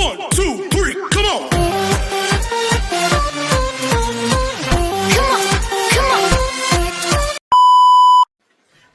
One, two,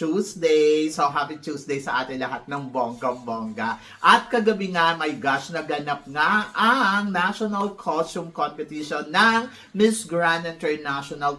Tuesday. So, happy Tuesday sa atin lahat ng bonggang-bongga. At kagabi nga, my gosh, naganap nga ang National Costume Competition ng Miss Grand International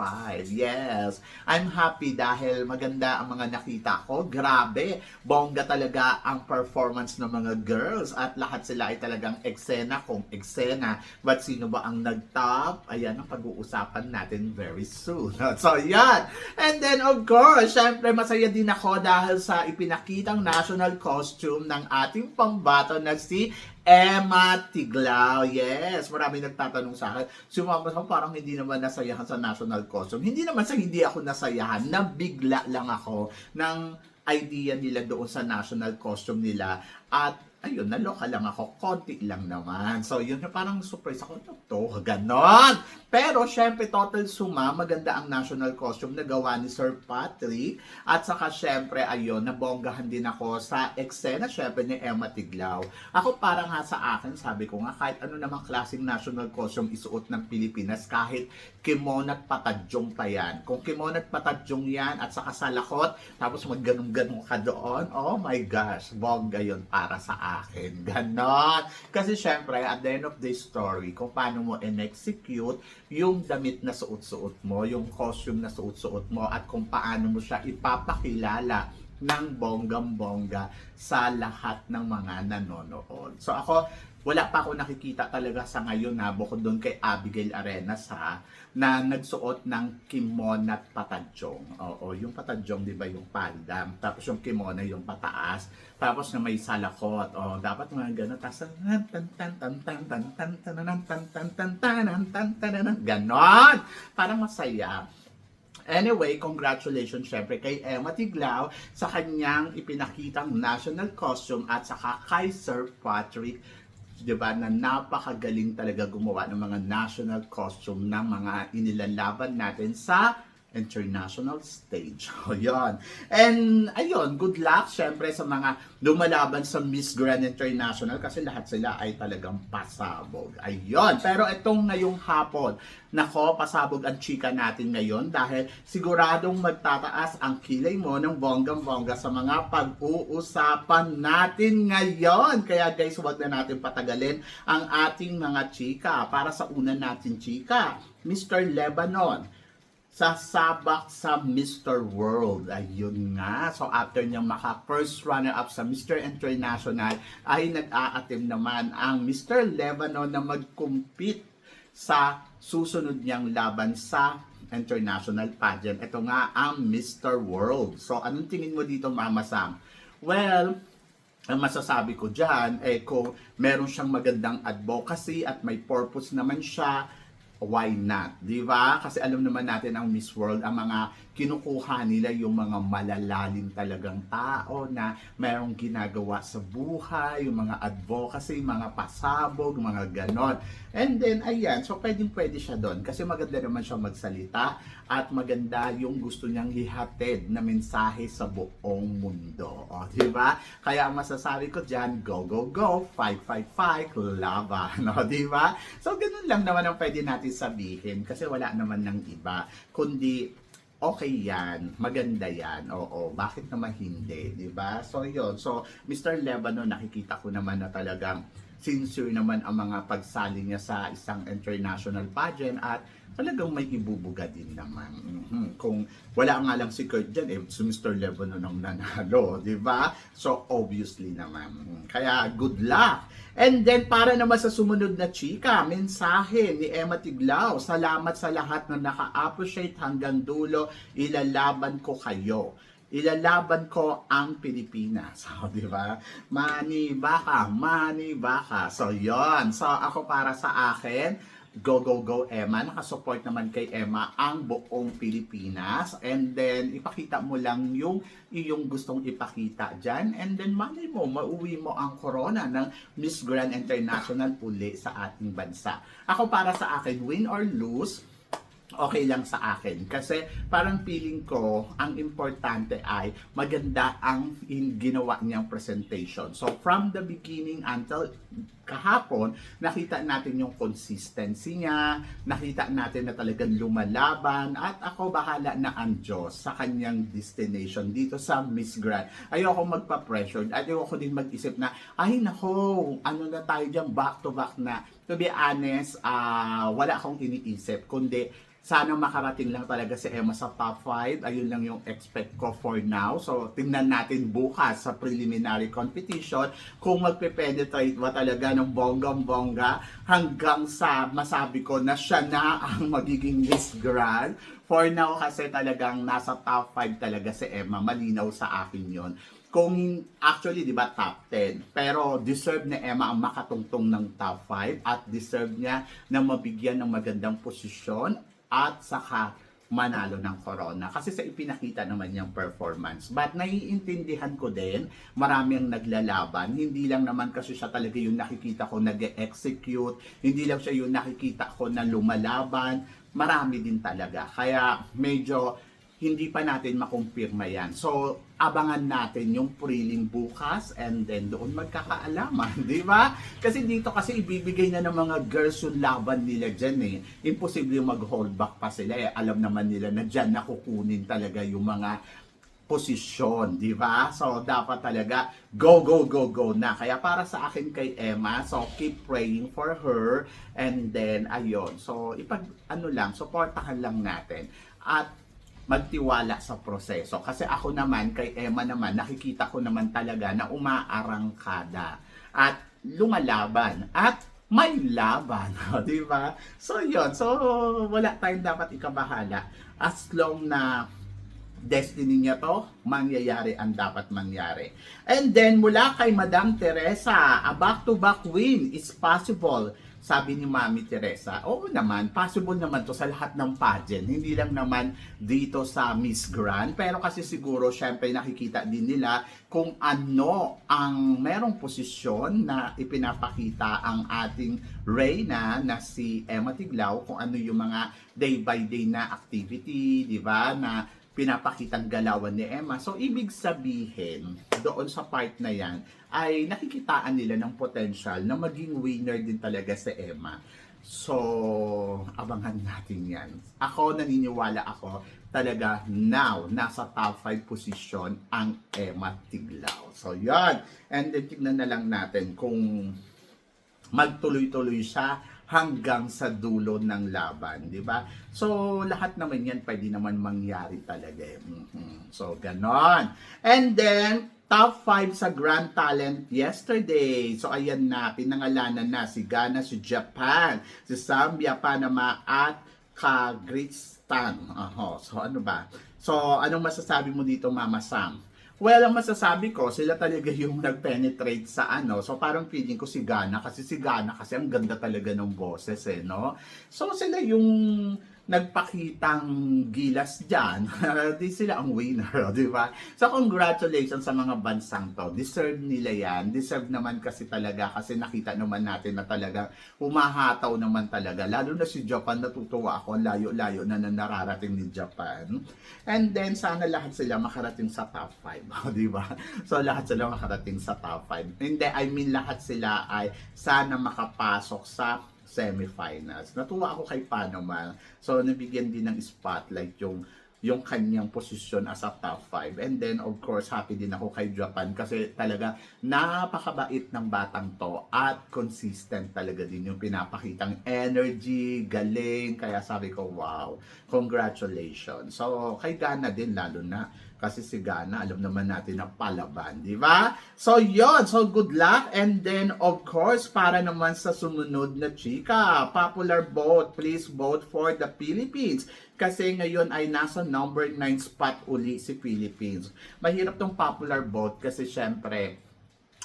2025. Yes. I'm happy dahil maganda ang mga nakita ko. Grabe, bongga talaga ang performance ng mga girls at lahat sila ay talagang eksena kung eksena. But sino ba ang nag-top? Ayan ang pag-uusapan natin very soon. So, yan. And then, of course, syempre masaya din ako dahil sa ipinakitang national costume ng ating pambato na si Emma Tiglao. Yes, marami nagtatanong sa akin. Si Mama Sam parang hindi naman nasayahan sa national costume. Hindi naman sa hindi ako nasayahan. Nabigla lang ako ng idea nila doon sa national costume nila. At ayun, naloka lang ako. Konti lang naman. So, yun na parang surprise ako. Ano to? Ganon! Pero, syempre, total suma, maganda ang national costume na gawa ni Sir Patrick. At saka, syempre, ayun, nabonggahan din ako sa eksena, syempre, ni Emma Tiglao. Ako, parang nga sa akin, sabi ko nga, kahit ano namang klaseng national costume isuot ng Pilipinas, kahit kimono at patadyong pa yan. Kung kimono at patadyong yan, at saka salakot, tapos magganong-ganong ka doon, oh my gosh, bongga yun para sa akin. Ganon. Kasi syempre, at the end of the story, kung paano mo in-execute yung damit na suot-suot mo, yung costume na suot-suot mo, at kung paano mo siya ipapakilala ng bonggam-bongga sa lahat ng mga nanonood. So ako, wala pa ako nakikita talaga sa ngayon na bukod doon kay Abigail Arenas ha, na nagsuot ng kimono at patadyong. Oo, yung patadyong, di ba, yung pandam. Tapos yung kimono, yung pataas. Tapos na may salakot. O, dapat mga gano'n. Tapos, tan tan tan tan tan tan tan tan tan tan tan tan tan tan tan Ganon! Parang masaya. Anyway, congratulations syempre kay Emma Tiglao sa kanyang ipinakitang national costume at saka kay Sir Patrick 'di ba na napakagaling talaga gumawa ng mga national costume ng mga inilalaban natin sa international stage. O yun. And ayun, good luck syempre sa mga lumalaban sa Miss Grand International kasi lahat sila ay talagang pasabog. Ayun. Pero itong ngayong hapon, nako, pasabog ang chika natin ngayon dahil siguradong magtataas ang kilay mo ng bonggang-bongga sa mga pag-uusapan natin ngayon. Kaya guys, huwag na natin patagalin ang ating mga chika. Para sa una natin chika, Mr. Lebanon sasabak sa Mr. World. Ayun nga. So after niyang maka first runner up sa Mr. International ay nag-aatim naman ang Mr. Lebanon na mag-compete sa susunod niyang laban sa international pageant. Ito nga ang Mr. World. So anong tingin mo dito Mama Sam? Well, ang masasabi ko dyan, eh kung meron siyang magandang advocacy at may purpose naman siya, why not? Di ba? Kasi alam naman natin ang Miss World, ang mga kinukuha nila yung mga malalalim talagang tao na mayroong ginagawa sa buhay, yung mga advocacy, mga pasabog, mga ganon. And then, ayan, so pwedeng pwede siya doon kasi maganda naman siya magsalita at maganda yung gusto niyang hihatid na mensahe sa buong mundo. O, di ba? Kaya ang masasabi ko dyan, go, go, go, fight, fight, fight, laban. O, di ba? So, ganun lang naman ang pwede natin sabihin kasi wala naman ng iba. Kundi, okay yan, maganda yan, oo, bakit naman hindi, di ba? So yun, so Mr. Lebanon, nakikita ko naman na talagang sincere naman ang mga pagsali niya sa isang international pageant at talagang may ibubuga din naman. Mhm. Kung wala nga lang si Kurt dyan, eh, si Mr. Lebanon ang nanalo, di ba? So obviously naman. Kaya good luck! And then, para naman sa sumunod na chika, mensahe ni Emma Tiglao, salamat sa lahat na naka-appreciate hanggang dulo, ilalaban ko kayo. Ilalaban ko ang Pilipinas. So, di ba? Mani baka, mani baka. So, yon So, ako para sa akin, go, go, go, Emma. Nakasupport naman kay Emma ang buong Pilipinas. And then, ipakita mo lang yung iyong gustong ipakita dyan. And then, malay mo, mauwi mo ang corona ng Miss Grand International uli sa ating bansa. Ako para sa akin, win or lose, okay lang sa akin. Kasi parang feeling ko, ang importante ay maganda ang in ginawa niyang presentation. So from the beginning until kahapon, nakita natin yung consistency niya, nakita natin na talagang lumalaban, at ako bahala na ang Diyos sa kanyang destination dito sa Miss Grand. Ayoko magpa-pressure, at ayoko din mag-isip na, ay nako, ano na tayo dyan, back to back na. To be honest, ah, wala akong iniisip, kundi sana makarating lang talaga si Emma sa top 5. Ayun lang yung expect ko for now. So, tingnan natin bukas sa preliminary competition kung magpe-penetrate ba talaga ng bonggang-bongga hanggang sa masabi ko na siya na ang magiging Miss Grand. For now kasi talagang nasa top 5 talaga si Emma. Malinaw sa akin yon kung actually 'di ba top 10 pero deserve ni Emma ang makatungtong ng top 5 at deserve niya na mabigyan ng magandang posisyon at saka manalo ng corona. Kasi sa ipinakita naman niyang performance. But naiintindihan ko din marami ang naglalaban. Hindi lang naman kasi siya talaga yung nakikita ko nag-execute hindi lang siya yung nakikita ko na lumalaban. Marami din talaga. Kaya medyo hindi pa natin makumpirma yan. So, abangan natin yung prelim bukas and then doon magkakaalaman, di ba? Kasi dito kasi ibibigay na ng mga girls yung laban nila dyan eh. Imposible yung mag-hold back pa sila eh. Alam naman nila na dyan nakukunin talaga yung mga posisyon, di ba? So, dapat talaga go, go, go, go na. Kaya para sa akin kay Emma, so keep praying for her and then, ayun. So, ipag, ano lang, supportahan lang natin. At magtiwala sa proseso. Kasi ako naman, kay Emma naman, nakikita ko naman talaga na umaarangkada at lumalaban at may laban, di ba? So, yun. So, wala tayong dapat ikabahala as long na destiny niya to, mangyayari ang dapat mangyari. And then, mula kay Madam Teresa, a back-to-back win is possible. Sabi ni Mami Teresa, oo naman, possible naman to sa lahat ng pageant. Hindi lang naman dito sa Miss Grand. Pero kasi siguro, syempre, nakikita din nila kung ano ang merong posisyon na ipinapakita ang ating Reyna na si Emma Tiglao, kung ano yung mga day by day na activity, di ba, na pinapakitang galawan ni Emma. So, ibig sabihin, doon sa part na yan, ay nakikitaan nila ng potential na maging winner din talaga si Emma. So, abangan natin yan. Ako, naniniwala ako, talaga now, nasa top 5 position ang Emma Tiglao. So, yan. And then, tignan na lang natin kung magtuloy-tuloy siya hanggang sa dulo ng laban, di ba? So, lahat naman yan pwede naman mangyari talaga. eh. Mhm. So, ganon. And then, top 5 sa Grand Talent yesterday. So, ayan na, pinangalanan na si Ghana, si Japan, si Zambia, Panama, at Kyrgyzstan. Aho. So, ano ba? So, anong masasabi mo dito, Mama Sam? Well, ang masasabi ko, sila talaga yung nag-penetrate sa ano. So, parang feeling ko si Gana. Kasi si Gana, kasi ang ganda talaga ng boses eh, no? So, sila yung nagpakitang gilas dyan. di sila ang winner, di ba? So, congratulations sa mga bansang to. Deserve nila yan. Deserve naman kasi talaga. Kasi nakita naman natin na talagang humahataw naman talaga. Lalo na si Japan, natutuwa ako. Layo-layo na, na nararating ni Japan. And then, sana lahat sila makarating sa top 5. di ba? So, lahat sila makarating sa top 5. Hindi, I mean, lahat sila ay sana makapasok sa semifinals. Natuwa ako kay Panama. So, nabigyan din ng spotlight yung yung kanyang posisyon as a top 5. And then, of course, happy din ako kay Japan kasi talaga napakabait ng batang to at consistent talaga din yung pinapakitang energy, galing. Kaya sabi ko, wow, congratulations. So, kay Ghana din lalo na Kasi si Gana, alam naman natin na palaban, di ba? So, yon So, good luck. And then, of course, para naman sa sumunod na chika, popular vote. Please vote for the Philippines. Kasi ngayon ay nasa number 9 spot uli si Philippines. Mahirap tong popular vote kasi syempre,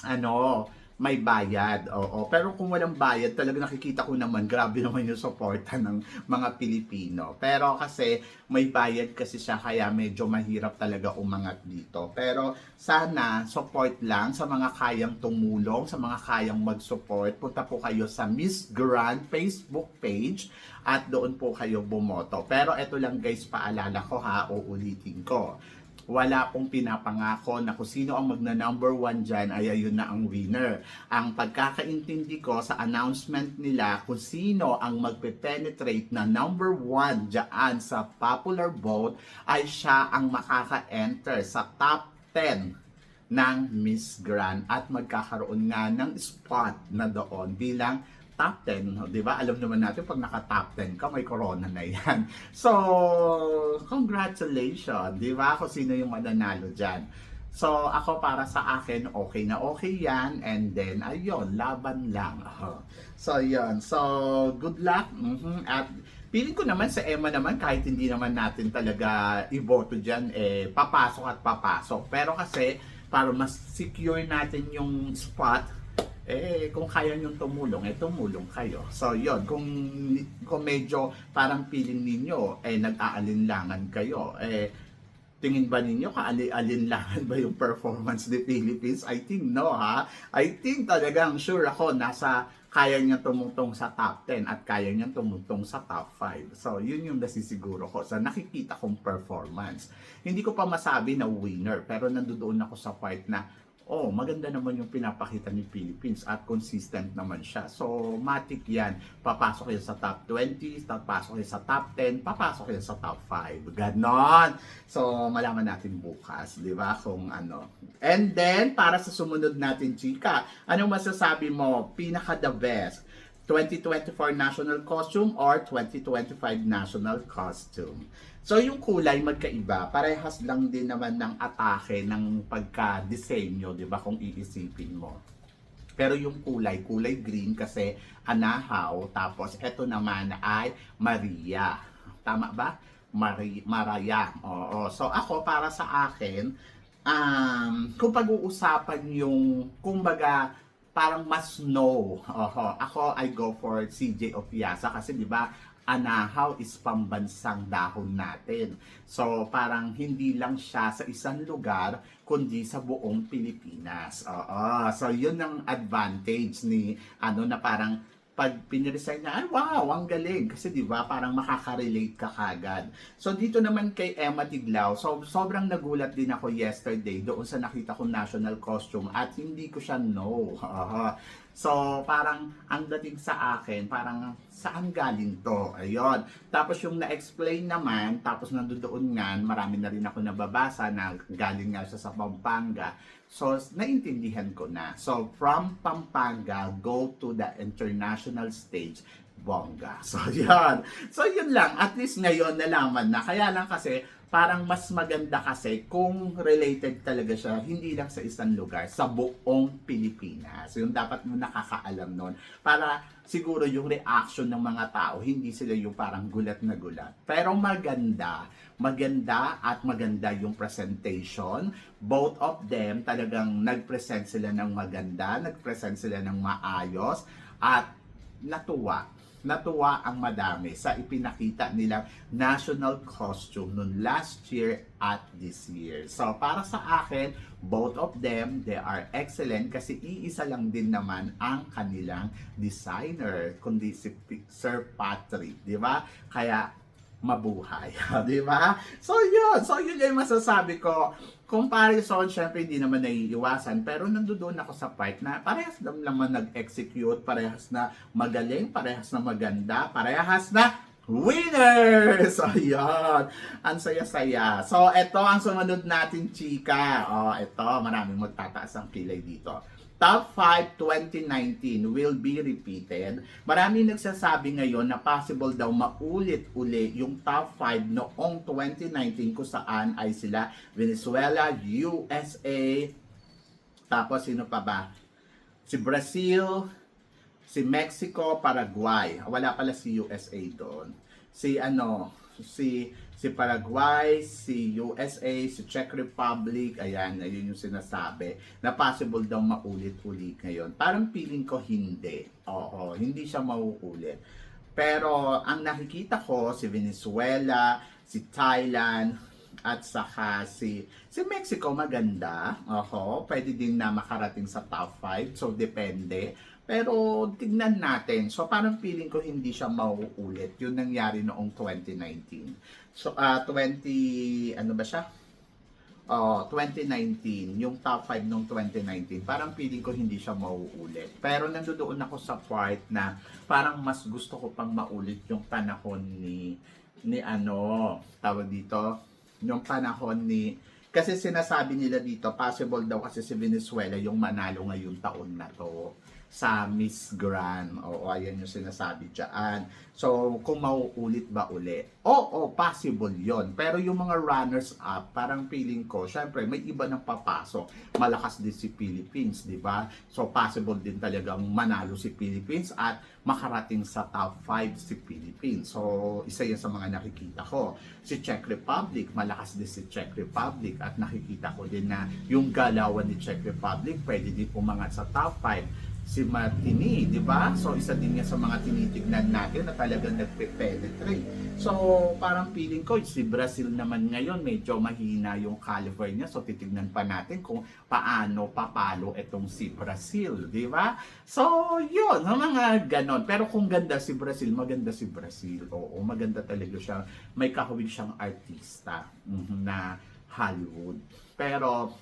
ano, may bayad. Oo. Pero kung walang bayad, talaga nakikita ko naman, grabe naman yung suporta ng mga Pilipino. Pero kasi may bayad kasi siya, kaya medyo mahirap talaga umangat dito. Pero sana, support lang sa mga kayang tumulong, sa mga kayang mag-support. Punta po kayo sa Miss Grand Facebook page at doon po kayo bumoto. Pero eto lang guys, paalala ko ha, uulitin ko wala pong pinapangako na kung sino ang magna number one dyan ay ayun na ang winner. Ang pagkakaintindi ko sa announcement nila kung sino ang magpe-penetrate na number one dyan sa popular vote ay siya ang makaka-enter sa top 10 ng Miss Grand at magkakaroon nga ng spot na doon bilang top 10, di ba? Alam naman natin pag naka-top 10 ka, may corona na yan. So, congratulations, di ba? Kung sino yung mananalo dyan. So, ako para sa akin, okay na okay yan. And then, ayun, laban lang. Oh. So, yun. So, good luck. Mhm. At feeling ko naman sa Emma naman, kahit hindi naman natin talaga iboto dyan, eh, papasok at papasok. Pero kasi, para mas secure natin yung spot, eh, kung kaya nyo tumulong, eh, tumulong kayo. So, yon kung, kung medyo parang feeling ninyo, eh, nag-aalinlangan kayo, eh, tingin ba ninyo kaali-alinlangan ba yung performance ni Philippines? I think no, ha? I think talagang sure ako nasa kaya niya tumutong sa top 10 at kaya niya tumutong sa top 5. So, yun yung nasisiguro ko sa nakikita kong performance. Hindi ko pa masabi na winner, pero nandoon ako sa part na oh, maganda naman yung pinapakita ni Philippines at consistent naman siya. So, matik yan. Papasok yan sa top 20, papasok yan sa top 10, papasok yan sa top 5. Ganon. So, malaman natin bukas, di ba? Kung ano. And then, para sa sumunod natin, chika, anong masasabi mo? Pinaka the best. 2024 national costume or 2025 national costume. So yung kulay magkaiba, parehas lang din naman ng atake ng pagka-disenyo, 'di ba kung iisipin mo. Pero yung kulay, kulay green kasi anahaw, tapos eto naman ay Maria. Tama ba? Mari Maraya. Oo. So ako para sa akin, um, kung pag-uusapan yung kumbaga parang mas no. Oho. Ako, I go for CJ Opiasa kasi di ba anahaw is pambansang dahon natin. So, parang hindi lang siya sa isang lugar, kundi sa buong Pilipinas. Oo. So, yun ang advantage ni, ano, na parang pag piniresign niya, ay wow, ang galing. Kasi di ba parang makaka-relate ka kagad. So dito naman kay Emma Tiglao, so, sobrang nagulat din ako yesterday doon sa nakita kong national costume at hindi ko siya know. so parang ang dating sa akin, parang saan galing to? Ayun. Tapos yung na-explain naman, tapos nandoon nga, marami na rin ako nababasa na galing nga siya sa Pampanga. So, naintindihan ko na. So, from Pampanga, go to the international stage, bongga. So, yan. So, yun lang. At least ngayon, nalaman na. Kaya lang kasi, parang mas maganda kasi kung related talaga siya, hindi lang sa isang lugar, sa buong Pilipinas. So, yung dapat mo nakakaalam nun. Para siguro yung reaction ng mga tao, hindi sila yung parang gulat na gulat. Pero maganda, maganda at maganda yung presentation. Both of them talagang nag-present sila ng maganda, nag-present sila ng maayos at natuwa natuwa ang madami sa ipinakita nilang national costume noon last year at this year. So, para sa akin, both of them, they are excellent kasi iisa lang din naman ang kanilang designer, kundi si Sir Patrick, di ba? Kaya, mabuhay, di ba? So, yun. So, yun yung masasabi ko comparison, syempre hindi naman naiiwasan, pero nandoon ako sa part na parehas naman nag-execute, parehas na magaling, parehas na maganda, parehas na winners! Ayan! Ang saya-saya. So, ito ang sumunod natin, chika. Oh, ito, maraming magtataas ang kilay dito. Top 5 2019 will be repeated. Marami nagsasabi ngayon na possible daw maulit uli yung top 5 noong 2019 kung saan ay sila Venezuela, USA, tapos sino pa ba? Si Brazil, si Mexico, Paraguay. Wala pala si USA doon. Si ano, si si Paraguay, si USA, si Czech Republic, ayan, ayun yung sinasabi, na possible daw maulit-ulit ngayon. Parang feeling ko hindi. Oo, hindi siya mauulit. Pero ang nakikita ko, si Venezuela, si Thailand, at saka si si Mexico maganda. Oho, pwede din na makarating sa top 5. So depende. Pero tignan natin. So parang feeling ko hindi siya mauulit. Yun nangyari noong 2019. So ah 20 ano ba siya? Oh, 2019, yung top 5 nung 2019, parang feeling ko hindi siya mauulit. Pero nandoon ako sa part na parang mas gusto ko pang maulit yung panahon ni ni ano, tawag dito, yung panahon ni kasi sinasabi nila dito, possible daw kasi si Venezuela yung manalo ngayong taon na to sa Miss Grand. Oo, ayan yung sinasabi dyan. So, kung mauulit ba uli? Oo, possible yon Pero yung mga runners-up, parang feeling ko, syempre, may iba nang papasok. Malakas din si Philippines, di ba? So, possible din talagang manalo si Philippines at makarating sa top 5 si Philippines. So, isa yan sa mga nakikita ko. Si Czech Republic, malakas din si Czech Republic at nakikita ko din na yung galawan ni Czech Republic pwede din umangat sa top 5 si Martini, di ba? So, isa din yan sa mga tinitignan natin na talagang nagpe-penetrate. So, parang feeling ko, si Brazil naman ngayon, medyo mahina yung caliber niya. So, titignan pa natin kung paano papalo itong si Brazil, di ba? So, yun, mga ganon. Pero kung ganda si Brazil, maganda si Brazil. Oo, maganda talaga siya. May kahawig siyang artista mhm, na Hollywood. Pero,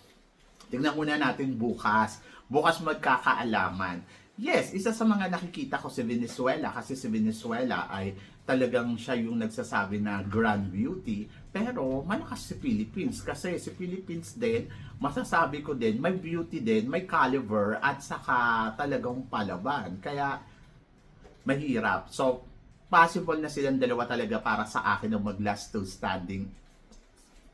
tingnan muna natin bukas. Bukas magkakaalaman. Yes, isa sa mga nakikita ko si Venezuela kasi si Venezuela ay talagang siya yung nagsasabi na grand beauty pero malakas si Philippines kasi si Philippines din masasabi ko din may beauty din, may caliber at saka talagang palaban kaya mahirap. So possible na silang dalawa talaga para sa akin ng mag last two standing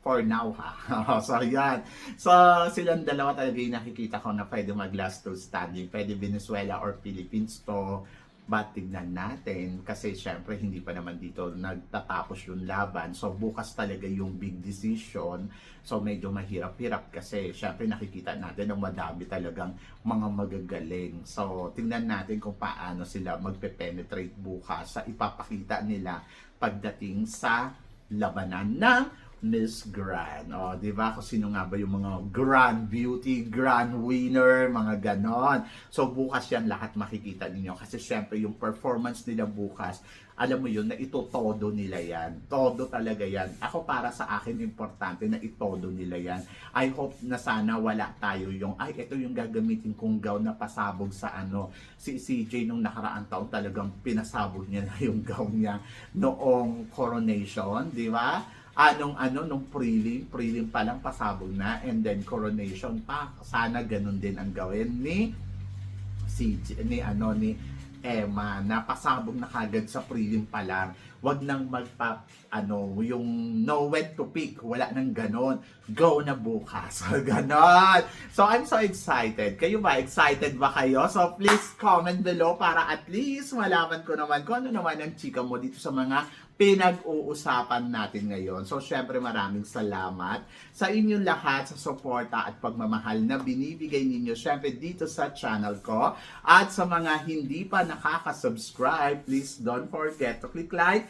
for now ha. so yan. So silang dalawa talaga yung nakikita ko na pwede mag last two standing. Pwede Venezuela or Philippines to. But tignan natin kasi syempre hindi pa naman dito nagtatapos yung laban. So bukas talaga yung big decision. So medyo mahirap-hirap kasi syempre nakikita natin na madami talagang mga magagaling. So tingnan natin kung paano sila magpe-penetrate bukas sa ipapakita nila pagdating sa labanan ng Miss Grand. O, di ba? Kung sino nga ba yung mga grand beauty, grand winner, mga ganon. So, bukas yan lahat makikita ninyo. Kasi syempre, yung performance nila bukas, alam mo yun, na itotodo nila yan. Todo talaga yan. Ako para sa akin, importante na itodo nila yan. I hope na sana wala tayo yung, ay, ito yung gagamitin kong gown na pasabog sa ano. Si CJ nung nakaraan taon talagang pinasabog niya na yung gown niya noong coronation, di ba? Anong ano nung prelim, prelim pa lang pasabog na and then coronation pa. Sana ganun din ang gawin ni si ni ano ni Emma na pasabog na kagad sa prelim pa lang. Wag nang magpa ano yung no when to pick, wala nang ganon. Go na bukas. ganon. So I'm so excited. Kayo ba excited ba kayo? So please comment below para at least malaman ko naman kung ano naman ang chika mo dito sa mga pinag-uusapan natin ngayon. So, syempre maraming salamat sa inyong lahat sa suporta at pagmamahal na binibigay ninyo syempre dito sa channel ko. At sa mga hindi pa nakaka-subscribe, please don't forget to click like